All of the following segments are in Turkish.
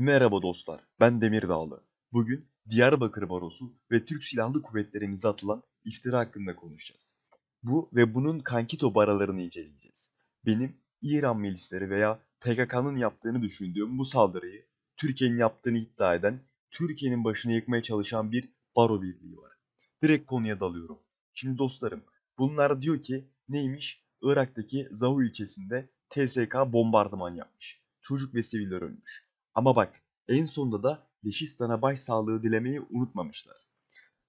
Merhaba dostlar, ben Demir Dağlı. Bugün Diyarbakır Barosu ve Türk Silahlı Kuvvetlerimize atılan iftira hakkında konuşacağız. Bu ve bunun kankito baralarını inceleyeceğiz. Benim İran milisleri veya PKK'nın yaptığını düşündüğüm bu saldırıyı Türkiye'nin yaptığını iddia eden, Türkiye'nin başını yıkmaya çalışan bir baro birliği var. Direkt konuya dalıyorum. Şimdi dostlarım, bunlar diyor ki neymiş? Irak'taki Zahu ilçesinde TSK bombardıman yapmış. Çocuk ve siviller ölmüş. Ama bak en sonunda da Leşistan'a başsağlığı dilemeyi unutmamışlar.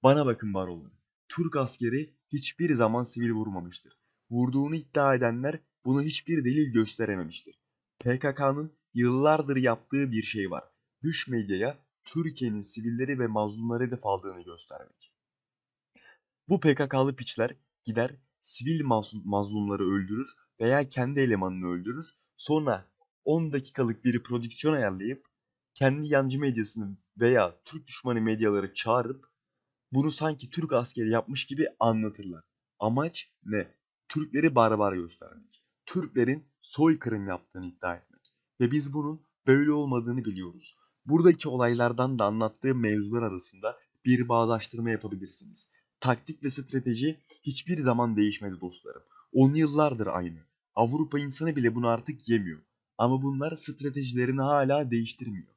Bana bakın baroları. Türk askeri hiçbir zaman sivil vurmamıştır. Vurduğunu iddia edenler bunu hiçbir delil gösterememiştir. PKK'nın yıllardır yaptığı bir şey var. Dış medyaya Türkiye'nin sivilleri ve mazlumları hedef aldığını göstermek. Bu PKK'lı piçler gider sivil mazlum- mazlumları öldürür veya kendi elemanını öldürür. Sonra 10 dakikalık bir prodüksiyon ayarlayıp kendi yancı medyasını veya Türk düşmanı medyaları çağırıp bunu sanki Türk askeri yapmış gibi anlatırlar. Amaç ne? Türkleri barbar göstermek. Türklerin soykırım yaptığını iddia etmek. Ve biz bunun böyle olmadığını biliyoruz. Buradaki olaylardan da anlattığı mevzular arasında bir bağdaştırma yapabilirsiniz. Taktik ve strateji hiçbir zaman değişmedi dostlarım. On yıllardır aynı. Avrupa insanı bile bunu artık yemiyor. Ama bunlar stratejilerini hala değiştirmiyor.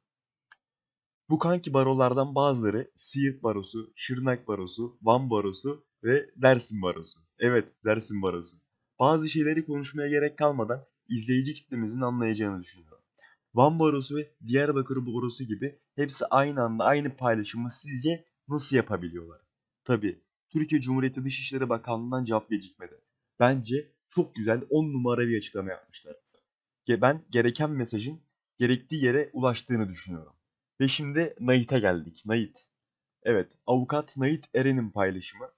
Bu kanki barolardan bazıları Siirt Barosu, Şırnak Barosu, Van Barosu ve Dersim Barosu. Evet, Dersim Barosu. Bazı şeyleri konuşmaya gerek kalmadan izleyici kitlemizin anlayacağını düşünüyorum. Van Barosu ve Diyarbakır Barosu gibi hepsi aynı anda aynı paylaşımı sizce nasıl yapabiliyorlar? Tabi Türkiye Cumhuriyeti Dışişleri Bakanlığı'ndan cevap gecikmedi. Bence çok güzel 10 numara bir açıklama yapmışlar. Ben gereken mesajın gerektiği yere ulaştığını düşünüyorum. Ve şimdi Nait'e geldik. Nait. Evet, avukat Nait Eren'in paylaşımı.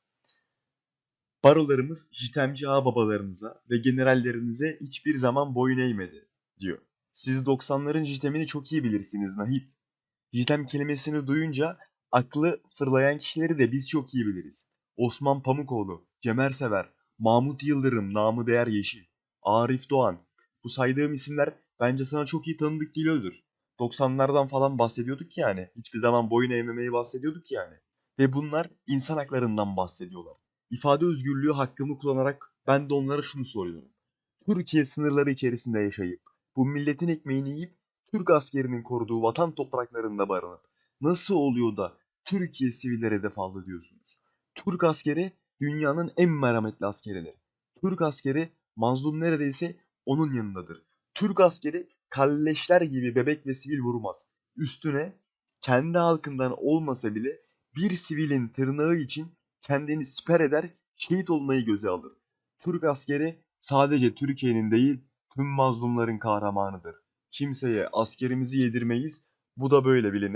Barolarımız jitemci ağababalarınıza ve generallerinize hiçbir zaman boyun eğmedi, diyor. Siz 90'ların jitemini çok iyi bilirsiniz Nait. Jitem kelimesini duyunca aklı fırlayan kişileri de biz çok iyi biliriz. Osman Pamukoğlu, Cemer Sever, Mahmut Yıldırım, namı değer Yeşil, Arif Doğan. Bu saydığım isimler bence sana çok iyi tanıdık geliyordur. 90'lardan falan bahsediyorduk yani. Hiçbir zaman boyun eğmemeyi bahsediyorduk yani. Ve bunlar insan haklarından bahsediyorlar. İfade özgürlüğü hakkımı kullanarak ben de onlara şunu soruyorum. Türkiye sınırları içerisinde yaşayıp, bu milletin ekmeğini yiyip, Türk askerinin koruduğu vatan topraklarında barınıp, nasıl oluyor da Türkiye sivilleri hedef aldı diyorsunuz? Türk askeri dünyanın en merhametli askeridir. Türk askeri mazlum neredeyse onun yanındadır. Türk askeri kalleşler gibi bebek ve sivil vurmaz. Üstüne kendi halkından olmasa bile bir sivilin tırnağı için kendini siper eder, şehit olmayı göze alır. Türk askeri sadece Türkiye'nin değil tüm mazlumların kahramanıdır. Kimseye askerimizi yedirmeyiz, bu da böyle bilinir.